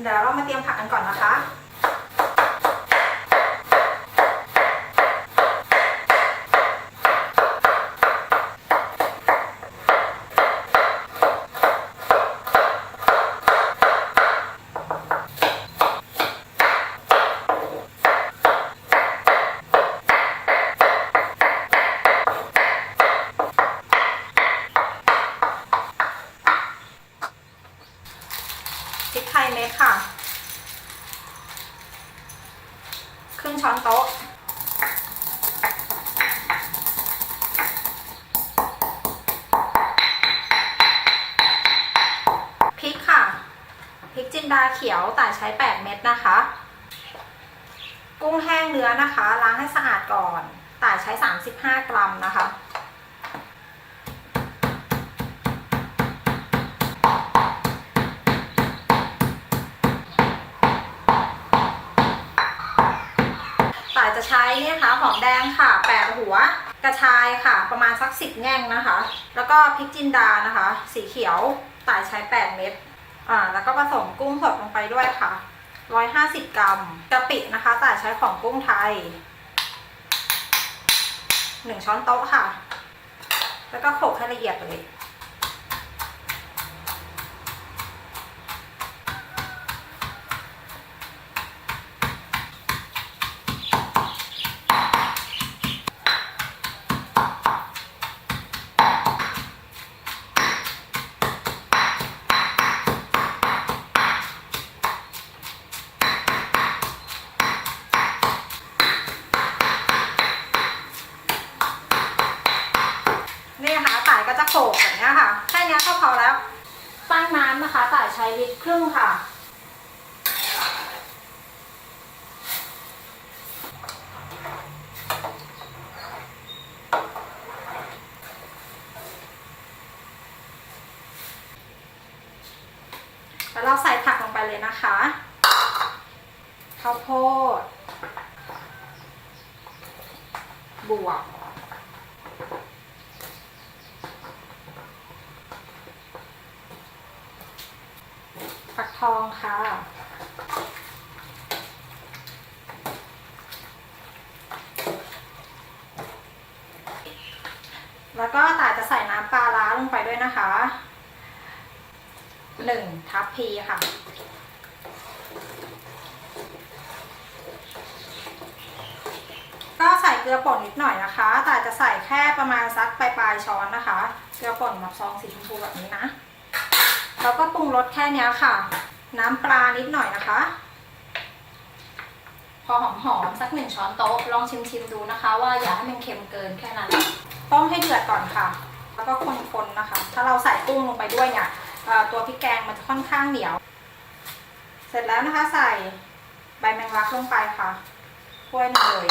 เดี๋ยวเรามาเตรียมผักกันก่อนนะคะ พริกไทยเม็ดค่ะ ครึ่ง ช้อนโต๊ะ พริกค่ะ พริกจินดาเขียวแต่ใช้ 8 เม็ดนะคะ กุ้งแห้งเนื้อนะคะ ล้างให้สะอาดก่อนแต่ใช้ 35 กรัมนะคะายจะใช้เนี่ยนะคะหอมแดงค่ะแปดหัวกระชายค่ะ ประมาณสักสิบแง่งนะคะ แล้วก็พริกจินดานะคะ สีเขียวต่ายใช้8เม็ดอ่าแล้วก็ผสมกุ้งสดลงไปด้วยค่ะ150กรัมกะปินะคะต่ายใช้ของกุ้งไทย1ช้อนโต๊ะค่ะ แล้วก็โขลกให้ละเอียดเลยายก็จะโขลกแบบนี้ค่ะ แค่นี้ก็พอแล้ว ตั้งน้ำนะคะต่ายใช้ลิตรครึ่งค่ะ แล้วเราใส่ผักลงไปเลยนะคะข้าวโพดบวก ฝัก ทองค่ะ แล้วก็ตาจะใส่น้ำปลาร้าลงไปด้วยนะคะหนึ่งทัพพีค่ะก็ใส่เกลือป่นนิดหน่อยนะคะ แต่จะใส่แค่ประมาณสักปลายๆช้อนนะคะ เกลือป่นแบบซองสีชมพูแบบนี้นะ แล้วก็ปรุงรสแค่นี้ค่ะ น้ำปลานิดหน่อยนะคะ พอหอมๆสักหนึ่งช้อนโต๊ะลองชิมๆดูนะคะ ว่าอย่าให้มันเค็มเกินแค่นั้นต้มให้เดือดก่อนค่ะ แล้วก็คนๆนะคะ ถ้าเราใส่กุ้งลงไปด้วยเนี่ยตัวพริกแกงมันจะค่อนข้างเหนียว เสร็จแล้วนะคะใส่ใบแมงลักลงไปค่ะถ้วยหนึงเลย